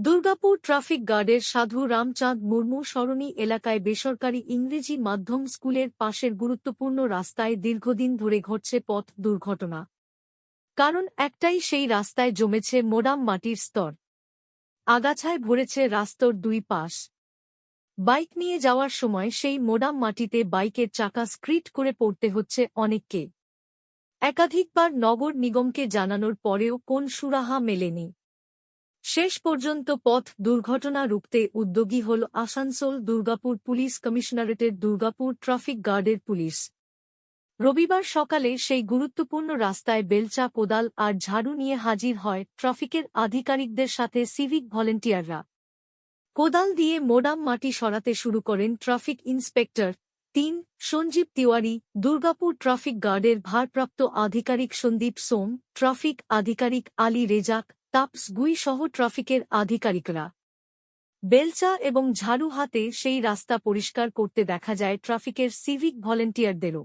Durgapur traffic গার্ডের সাধু রামচাঁদ মুর্মু সরণি এলাকায় বেসরকারি ইংরেজি মাধ্যম স্কুলের পাশের গুরুত্বপূর্ণ রাস্তায় দীর্ঘদিন ধরে ঘটছে পথ দুর্ঘটনা। কারণ একটাই সেই রাস্তায় জমেছে মোডাম মাটির স্তর। আগাছায় ভরেছে রাস্তর দুই পাশ। বাইক নিয়ে যাওয়ার সময় সেই মোডাম মাটিতে বাইকের চাকা স্ক্রিট করে পড়তে হচ্ছে অনেককে। একাধিকবার নগর নিগমকে জানানোর পরেও কোন সুরাহা মেলেনি। শেষ পর্যন্ত পথ দুর্ঘটনা রুখতে উদ্যোগী হল আসানসোল দুর্গাপুর পুলিশ কমিশনারেটের দুর্গাপুর ট্রাফিক গার্ডের পুলিশ। রবিবার সকালে সেই গুরুত্বপূর্ণ রাস্তায় বেলচা, কোদাল আর ঝাড়ু নিয়ে হাজির হয় ট্রাফিকের আধিকারিকদের সাথে সিভিক ভলেন্টিয়াররা। কোদাল দিয়ে মোডাম মাটি সরাতে শুরু করেন ট্রাফিক ইন্সপেক্টর তিন সঞ্জীব তিওয়ারি, দুর্গাপুর ট্রাফিক গার্ডের ভারপ্রাপ্ত আধিকারিক সন্দীপ সোম, ট্রাফিক আধিকারিক আলী রেজাক তাপস গুই সহ ট্রাফিকের আধিকারিকরা। বেলচা এবং ঝাড়ু হাতে সেই রাস্তা পরিষ্কার করতে দেখা যায় ট্রাফিকের সিভিক ভলেন্টিয়ারদেরও।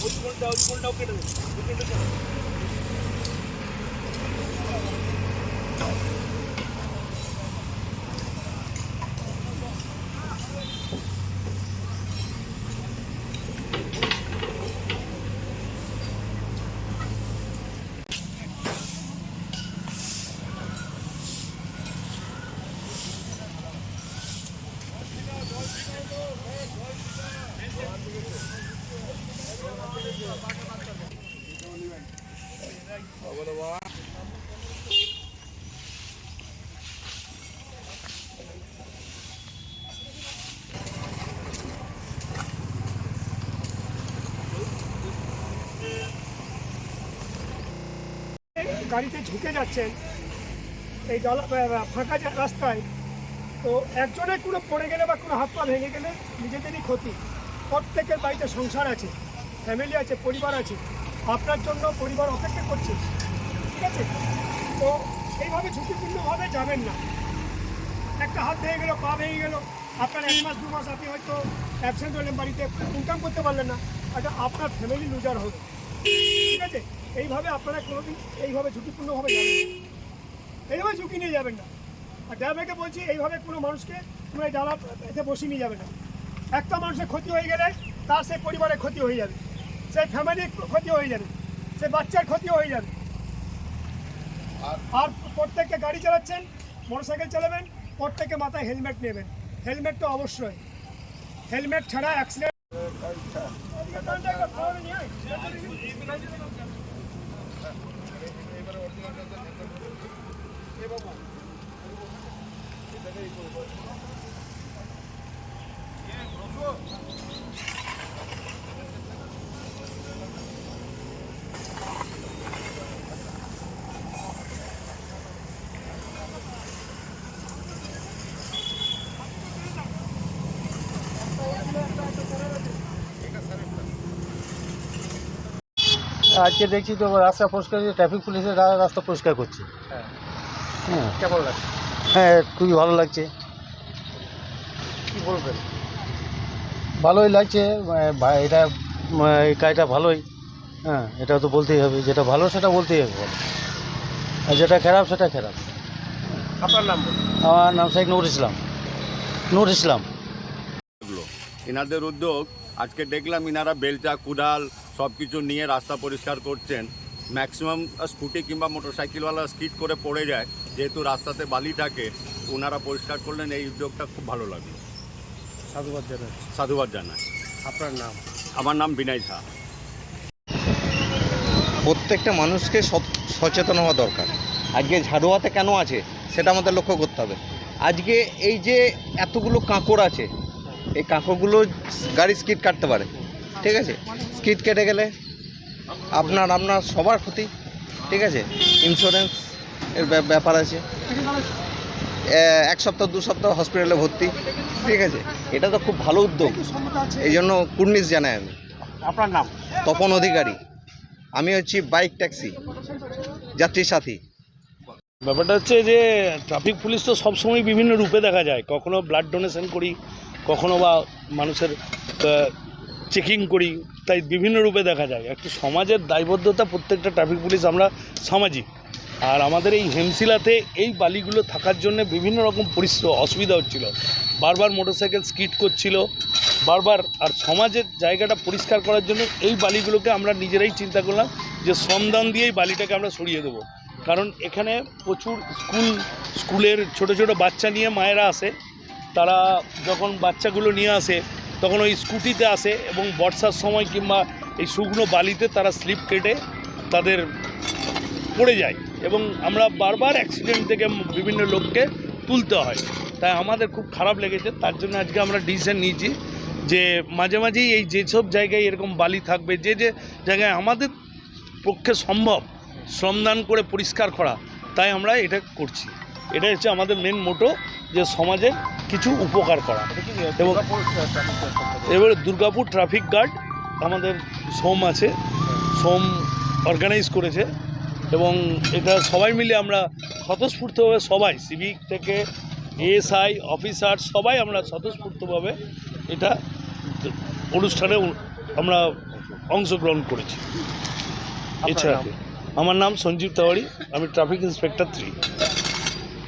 ಉಚ್ಕೊಂಡ ಉಚ್ಕೊಂಡ ಹೋಗ್ಬಿಡು ಉಚ್ಕೊಂಡು গাড়িতে ঝুঁকে যাচ্ছেন এই জল ফাঁকা রাস্তায়, তো একজনের কোনো পড়ে গেলে বা কোনো হাত পা ভেঙে গেলে নিজেদেরই ক্ষতি। প্রত্যেকের বাড়িতে সংসার আছে ফ্যামিলি আছে, পরিবার আছে। আপনার জন্য পরিবার অপেক্ষা করছে, ঠিক আছে? তো এইভাবে ঝুঁকিপূর্ণভাবে যাবেন না। একটা হাত ভেঙে গেলো, পা ভেঙে গেলো, আপনার এক মাস, দু মাস আপনি হয়তো অ্যাবসেন্ট হলেন বাড়িতে ইনকাম করতে পারলেন না। একটা আপনার ফ্যামিলি লুজার হবে, ঠিক আছে? এইভাবে আপনারা কোনোদিন এইভাবে ঝুঁকিপূর্ণভাবে যাবেন এইভাবে ঝুঁকি নিয়ে যাবেন না। আর ড্রাইভারকে বলছি এইভাবে কোনো মানুষকে কোনো ডালা এতে বসিয়ে নিয়ে যাবে না। একটা মানুষের ক্ষতি হয়ে গেলে তার সেই পরিবারের ক্ষতি হয়ে যাবে। সেই ফ্যামিলির ক্ষতি হয়ে যাবে। সে বাচ্চার ক্ষতি হয়ে যাবে। আর প্রত্যেককে গাড়ি চালাচ্ছেন মোটরসাইকেল চালাবেন প্রত্যেকে মাথায় হেলমেট নেবেন। হেলমেট তো অবশ্যই। হেলমেট ছাড়া অ্যাক্সিডেন্ট আজকে দেখছি তো রাস্তা পরিষ্কার ট্রাফিক পুলিশের রাস্তা পরিষ্কার করছে। হ্যাঁ। হ্যাঁ। কেমন লাগছে হ্যাঁ খুবই ভালো লাগছে। কি বলবেন? ভালোই লাগছে ভা- এটা এই কাজটা ভালোই। হ্যাঁ এটা তো বলতেই হবে যেটা ভালো সেটা বলতেই হবে। ভালো আর যেটা খারাপ সেটা খারাপ। আপনার নাম আমার নাম শেখ নূর ইসলাম। নূর ইসলাম। এনাদের উদ্যোগ আজকে দেখলাম ইনারা বেলচা কুদাল সব কিছু নিয়ে রাস্তা পরিষ্কার করছেন। ম্যাক্সিমাম স্কুটি কিংবা মোটরসাইকেলওয়ালা স্কিড করে পড়ে যায়। যেহেতু রাস্তাতে বালি থাকে ওনারা পরিষ্কার করলেন এই উদ্যোগটা খুব ভালো লাগল। সাধুবাদ জানাই সাধুবাদ জানাই। আপনার নাম? আমার নাম বিনয় ঝা। প্রত্যেকটা মানুষকে সচেতন হওয়া দরকার। আজকে ঝাড়ুয়াতে কেন আছে সেটা আমাদের লক্ষ্য করতে হবে। আজকে এই যে এতগুলো কাঁকড় আছে এই কাঁকড়গুলো গাড়ি স্কিড কাটতে পারে। ঠিক আছে? স্কিড কেটে গেলে আপনার আপনার সবার ক্ষতি। ঠিক আছে? ইন্স্যুরেন্স এর ব্যাপ- ব্যাপার আছে। এক সপ্তাহ দু সপ্তাহ হসপিটালে ভর্তি। ঠিক আছে? এটা তো খুব ভালো উদ্যোগ। এই জন্য কুর্নিশ জানাই আমি। আপনার নাম? তপন অধিকারী। আমি হচ্ছি বাইক ট্যাক্সি। যাত্রী সাথী। ব্যাপারটা হচ্ছে যে ট্রাফিক পুলিশ তো সবসময় বিভিন্ন রূপে দেখা যায়। কখনো ব্লাড ডোনেশন করি কখনো বা মানুষের চেকিং করি তাই বিভিন্ন রূপে দেখা যায়। একটু সমাজের দায়বদ্ধতা প্রত্যেকটা ট্রাফিক পুলিশ আমরা সামাজিক। আর আমাদের এই হেমশিলাতে এই বালিগুলো থাকার জন্য বিভিন্ন রকম পরিশ্রম অসুবিধা হচ্ছিল। বারবার মোটরসাইকেল স্কিড করছিল। বারবার আর সমাজের জায়গাটা পরিষ্কার করার জন্য এই বালিগুলোকে আমরা নিজেরাই চিন্তা করলাম যে শ্রমদান দিয়েই বালিটাকে আমরা সরিয়ে দেবো। কারণ এখানে প্রচুর স্কুল, স্কুলের ছোট ছোট বাচ্চা নিয়ে মায়েরা আসে। তারা যখন বাচ্চাগুলো নিয়ে আসে, তখন ওই স্কুটিতে আসে এবং বর্ষার সময় কিংবা এই শুকনো বালিতে তারা স্লিপ কেটে তাদের পড়ে যায়। এবং আমরা বারবার অ্যাক্সিডেন্ট থেকে বিভিন্ন লোককে তুলতে হয়। তাই আমাদের খুব খারাপ লেগেছে। তার জন্য আজকে আমরা ডিসিশন নিয়েছি যে মাঝে মাঝেই এই যেসব জায়গায় এরকম বালি থাকবে, যে যে জায়গায় আমাদের পক্ষে সম্ভব শ্রমদান করে পরিষ্কার করা, তাই আমরা এটা করছি। এটা হচ্ছে আমাদের মেন মোটো যে সমাজে কিছু উপকার করা। এবং এবারে দুর্গাপুর ট্রাফিক গার্ড আমাদের সোম আছে, সোম অর্গানাইজ করেছে। এবং এটা সবাই মিলে আমরা স্বতঃস্ফূর্তভাবে সবাই সিভিক থেকে এএসআই অফিসার সবাই আমরা স্বতঃস্ফূর্তভাবে এটা অনুষ্ঠানে আমরা অংশগ্রহণ করেছি। এছাড়া আমার নাম সঞ্জীব তাওয়ারি আমি ট্রাফিক ইন্সপেক্টর থ্রি